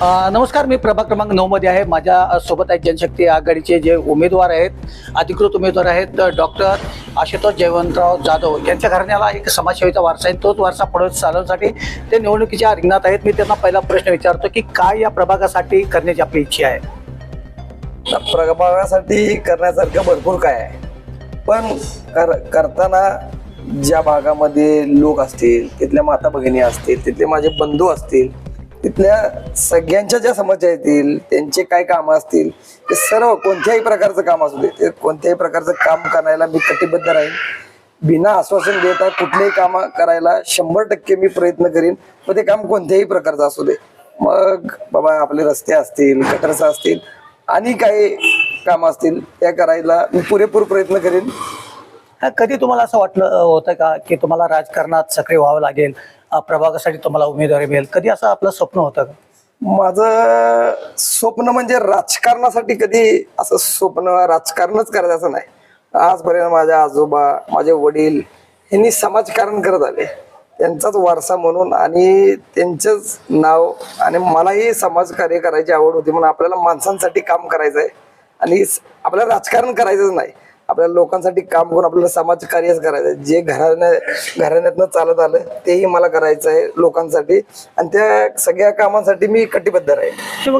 नमस्कार मी प्रभाग क्रमांक नऊ मध्ये आहे. माझ्या सोबत आहेत जनशक्ती आघाडीचे जे उमेदवार आहेत अधिकृत उमेदवार आहेत डॉक्टर आशुतोष जयवंतराव जाधव. यांच्या घराण्याला एक समाजसेवेचा वारसा आहे. तोच वारसा पुढे चालवण्यासाठी ते निवडणुकीच्या रिंगणात आहेत. मी त्यांना पहिला प्रश्न विचारतो की काय या प्रभागासाठी करण्याची आपली इच्छा आहे? प्रभागासाठी करण्यासारखं भरपूर काय आहे. पण कर करताना ज्या भागामध्ये लोक असतील तिथल्या माता भगिनी असतील तिथले माझे बंधू असतील तिथल्या सगळ्यांच्या ज्या समस्या येतील त्यांचे काय कामं असतील ते सर्व कोणत्याही प्रकारचं काम असू दे ते कोणत्याही प्रकारचं काम करायला मी कटिबद्ध राहील बिना आश्वासन देता कुठलेही काम करायला शंभर टक्के मी प्रयत्न करीन मग ते काम कोणत्याही प्रकारचं असू दे. मग बाबा आपले रस्ते असतील गटरस असतील आणि काही काम असतील त्या करायला मी पुरेपूर प्रयत्न करीन. हा कधी तुम्हाला असं वाटलं होतं का की तुम्हाला राजकारणात सक्रिय व्हावं लागेल? प्रभागासाठी तुम्हाला उमेदवारी मिळेल. कधी असं आपलं स्वप्न होतं का? माझं स्वप्न म्हणजे राजकारणासाठी कधी असं स्वप्न राजकारणच करायचं असं नाही. आजपर्यंत माझ्या आजोबा माझे वडील यांनी समाजकारण करत आले. त्यांचाच वारसा म्हणून आणि त्यांचंच नाव आणि मलाही समाजकार्य करायची आवड होती म्हणून आपल्याला माणसांसाठी काम करायचं आहे आणि आपल्याला राजकारण करायचंच नाही. आपल्याला लोकांसाठी काम करून आपल्याला समाज कार्यच करायचं आहे जे घराण्या घराण्यातनं चालत आलं तेही मला करायचं आहे लोकांसाठी. आणि त्या सगळ्या कामांसाठी मी कटिबद्ध राहील बघा